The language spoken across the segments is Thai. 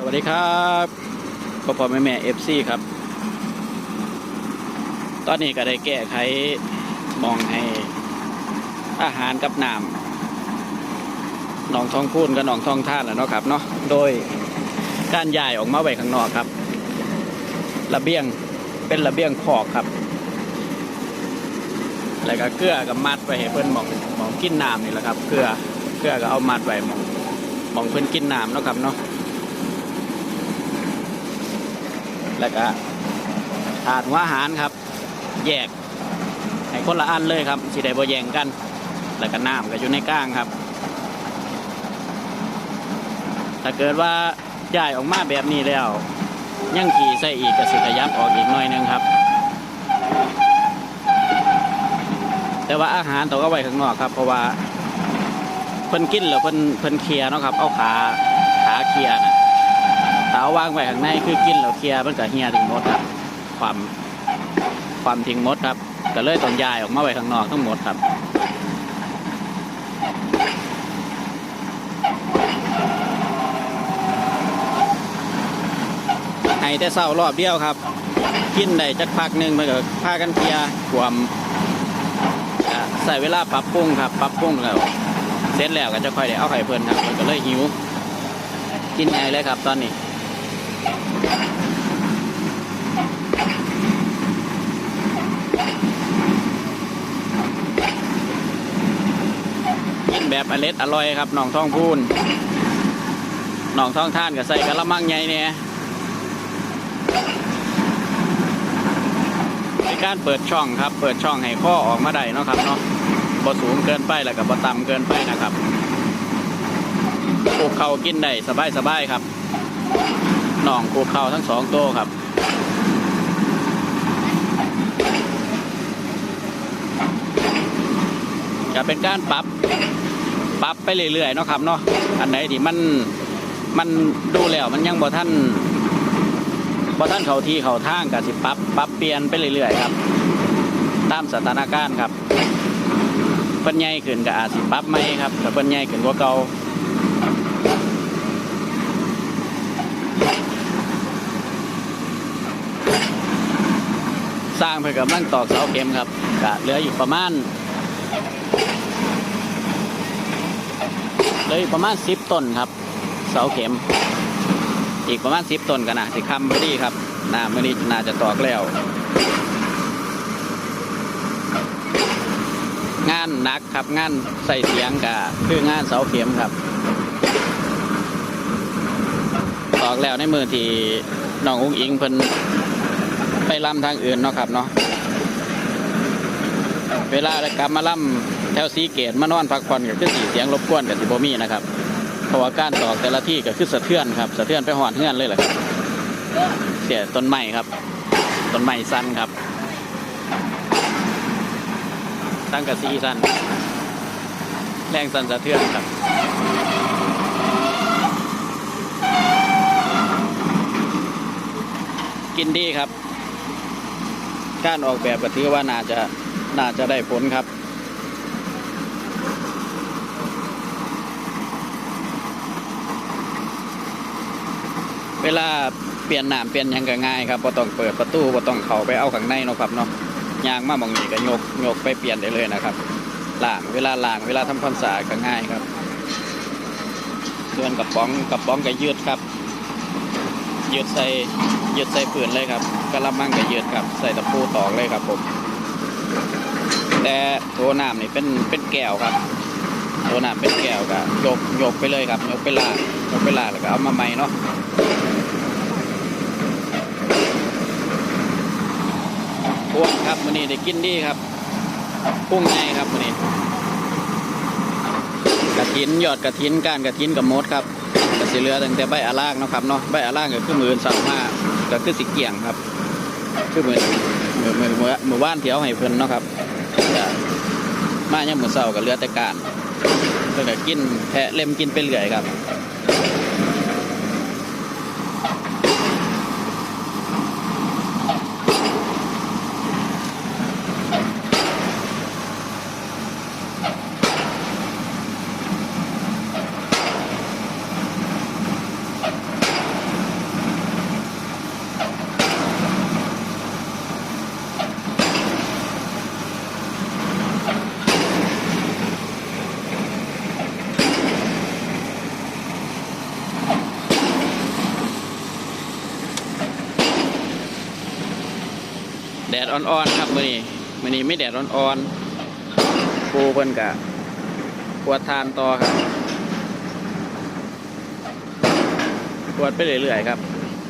สวัสดีครับพ่อพ่อแม่แม่เอฟซีครับ ตอนนี้ก็ได้แก้ไขมองให้อาหารกับน้ำหนองทองพูนกับหนองทองท่านแล้วเนาะครับเนาะ โดยการย้ายออกมาไว้ข้างนอกครับ ระเบียงเป็นระเบียงคอกครับ แล้วก็เกลือกับมัดไว้ให้เพิ่นมองมองกินน้ำนี่แหละครับ เกลือเกลือก็เอามัดไว้มองมองเพิ่นกินน้ำเนาะครับเนาะ แล้วก็ถาดหัวอาหารครับ แยกให้คนละอันเลยครับสิได้บ่แย่งกัน แล้วก็น้ำก็อยู่ในกลางครับ ถ้าเกิดว่าย้ายออกมาแบบนี้แล้ว ยังขี่ใส่อีกก็สิขยับออกอีกหน่อยหนึงครับ แต่ว่าอาหารต้องเอาไว้ข้างนอกครับ เพราะว่าเพิ่นกินแล้วเพิ่นเพิ่นเคลียร์เนาะครับ เอาขาขาเคลียร์นะ เอาวางไว้ข้างในคือกินแล้วเคลียร์มันก็เฮียทิ้งหมดครับ ความความทิ้งหมดครับก็เลยต้องย้ายออกมาไว้ข้างนอกทั้งหมดครับให้แต่เศร้ารอบเดียวครับ กินได้จักพักหนึ่งมันก็พากันเคลียร์ความาใส่เวลาปรับปรุงครับปรับปรุงแล้วเสร็จแล้วก็จะค่อยได้เอาไข่เพลินครับมันก็เลยหิว กินไงเลยครับตอนนี้ แบบอเล็ดอร่อยครับหนองท้องพูนหนองท้องท่านก็ใส่กะละมังใหญ่เนี่ยในการเปิดช่องครับ เปิดช่องให้ข้อออกมาได้เนาะครับเนาะบ่สูงเกินไปแล้วก็บ่ต่ำเกินไปนะครับปลูเขากินได้สบายสบายๆครับหนองปลูเข่าทั้งสองโตวครับจะเป็นการปรับ ปรับไปเรื่อยๆเนาะครับเนาะอันไหนที่มันมันดูแล้วมันยังบ่ท่านบ่ท่านเขาที่เขาทางก็สิปรับปรับเปลี่ยนไปเรื่อยๆครับ ตามสถานการณ์ครับเพิ่นใหญ่ขึ้นก็อาสิปรับใหมครับถ้าเพิ่นใหญ่ขึ้นกว่าเก่าสร้างเพื่อกำลังตอกเสาเข็มครับก็เหลืออยู่ประมาณ เลยประมาณสิบต้นครับเสาเข็ม อีกประมาณสิบต้นกันนะสิคำพอดีครับน้ำมื่อนี้น่าจะตอกแล้ว งานหนักครับงานใส่เสียงกะคืองานเสาเข็มครับตอกแล้วในมือที่น้องอุ้งอิงเพิ่นไปล่ำทางอื่นเนาะครับเนาะเวลาได้กลับมาล่ำ แถวสีเกตมานอนพักผ่อนก็คือสีเสียงรบกวนกับสิบมีนะครับเพราะว่าการตอกแต่ละที่ก็คือสะเทือนครับสะเทือนไปหอดเฮือนเลยแหละครับเสียต้นไม้ครับต้นไม้สั้นครับตั้งกระซีสั้นแรงสั้นสะเทือนครับกินดีครับ การออกแบบก็ถือว่าน่าจะน่าจะได้ผลครับ วลาเปลี่ยนน้ำเปลี่ยนยังก็ง่ายครับบ่ต้องเปิดประตูบ่ต้องเข้าไปเอาข้างในเนาะครับเนาะยางมาหมองนี้ก็ยกยกไปเปลี่ยนได้เลยนะครับล้างเวลาล้างเวลาทำความสะอาดก็ง่ายครับ ส่วนกระป๋องกระป๋องก็ยืดครับ ยืดใส่ยืดใส่ปืนเลยครับกระมังก็ยืดครับ ใส่ตะปูตอกเลยครับผมแต่โถน้ำนี่เป็นเป็นแก้วครับโถน้ำเป็นแก้วก็ยกยกไปเลยครับยกไปลากยกไปลากแล้วก็เอามาใหม่เนาะ วงครับวันนี้ได้กินดีครับพุ่งไงครับวันนี้กระถินยอดกระถินก้านกระถินกับมดครับก็สิเหลือตั้งแต่ใบอาล่างนะครับเนาะใบอาล่างก็คือมือสั่งมาก็คือสิเกี่ยงครับ คือมือมือมือมือมือว่านเที่ยวให้เพิ่นเนาะครับก็มายังมือเศร้ากับเหลือแต่กานก็จะกินแทะเล็มกินไปเรื่อยครับ ดดอ่อนๆครับมื่อนี้มื่อนี้ไม่แดดอ่อนๆปูเพิ่นกะปวดทานต่อครับปวดไปเรื่อยๆครับ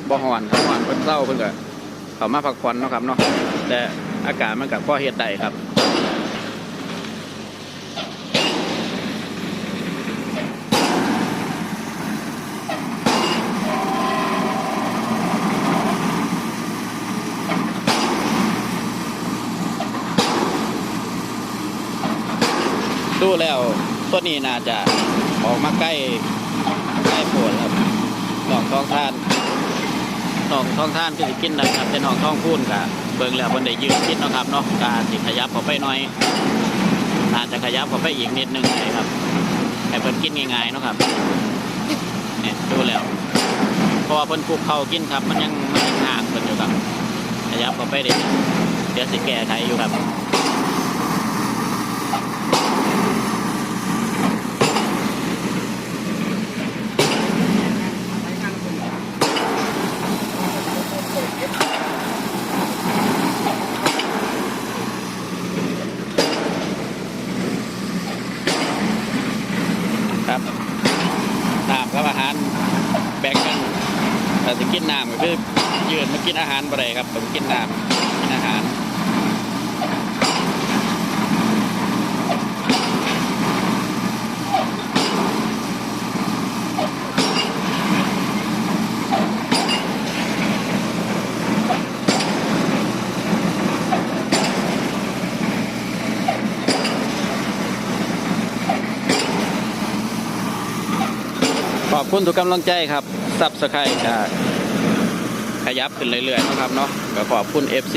บ่หอนครับหอนเพิ่นเศร้าเพิ่นกะเขามาพักผ่อนเนาะครับเนาะแต่อากาศมันก็พอเฮ็ดได้ครับ ดูแล้วตัวนี้น่าจะออกมาใกล้ใกล้ผลครับหนองท้องท่านหนองท้องท่านคือกินนะครับแต่หนองท้องพูนกะเบิ่งแล้วบนได้ยืนกินนะครับเนาะการสิขยับเข้าไปหน่อยอาจจะขยับเข้าไปอีกนิดนึงนะครับให้เพิ่นกินง่ายๆนะครับเนี่ยดูแล้วเพราะว่าเพิ่นคุกเข้ากินครับ มันยังมันยังห่างเพิ่นอยู่ครับขยับเข้าไปเด็เดี๋ยวสิแก้ไขอยู่ครับน้ำกับอาหารแบ่งกันแต่จะ กินน้ำก็คือยืนมากินอาหารบ่ได้ครับต้องกินน้ำกินอาหารขอบคุณทุกกำลังใจครับซับสไครต์ ขยับขึ้นเรื่อยๆนะครับเนาะก็ขอบคุณ FC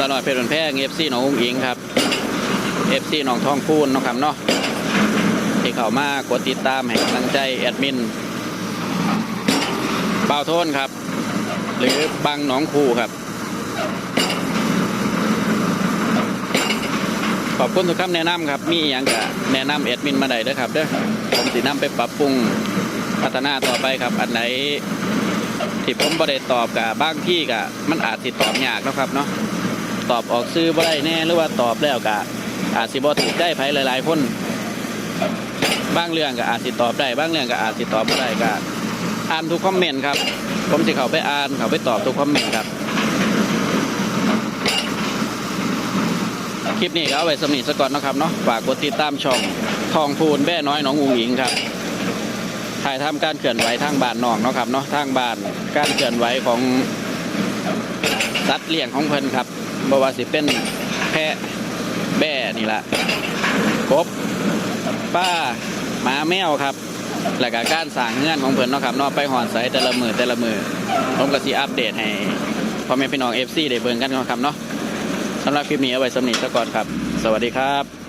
ตลอดเพลินแพง FC หนองอุ้งอิงครับ FC หนองทองพูนนะครับเนาะที่เข้ามากดติดตามให้กำลังใจแอดมินเบาโทนครับ หรือบังหนองคูครับ ขอบคุณทุกคำแนะนำครับ มีอย่างก็แนะนำแอดมินมาได้เด้อครับเด้อผมสินำไปปรับปรุงพัฒนาต่อไปครับ อันไหน ที่ผมบ่ได้ตอบกับบางที่กะมันอาจสิดตอบยากนะครับเนาะตอบออกซื้อบ่ได้แน่หรือว่าตอบแล้วกะอาจสิบ่ถูกได้ไผหลาย ๆ คนบางเรื่องก็อาจสิตอบได้บางเรื่องก็อาจสิตอบบ่ได้ก็อ่านทุกคอมเมนต์ครับ ผมสิเข้าไปอ่านเข้าไปตอบทุกคอมเมนต์ครับคลิปนี้ก็เอาไว้สำนีสก่อนนะครับเนาะฝากกดติดตามช่องทองพูนแบ่น้อยหน้องอุงอิงครับ ถ่ายทำการเคลื่อนไหวทางบ้านนองเนาะครับเนาะทางบ้านการเคลื่อนไหวของสัตว์เลี้ยงของเพิ่นครับบ่ว่าสิเป็นแพะแบ่นี่ละกบป้าหมาแมวครับแล้วก็การสร้างเงื่อนของเพิ่นเนาะครับเนาะไปหอนใสแต่ละมือแต่ละมือผมก็สิอัปเดตให้พ่อแม่พี่น้อง FC ได้เบิ่งกันเนาะครับเนาะสำหรับคลิปนี้เอาไว้สำนีสก่อนครับ สวัสดีครับ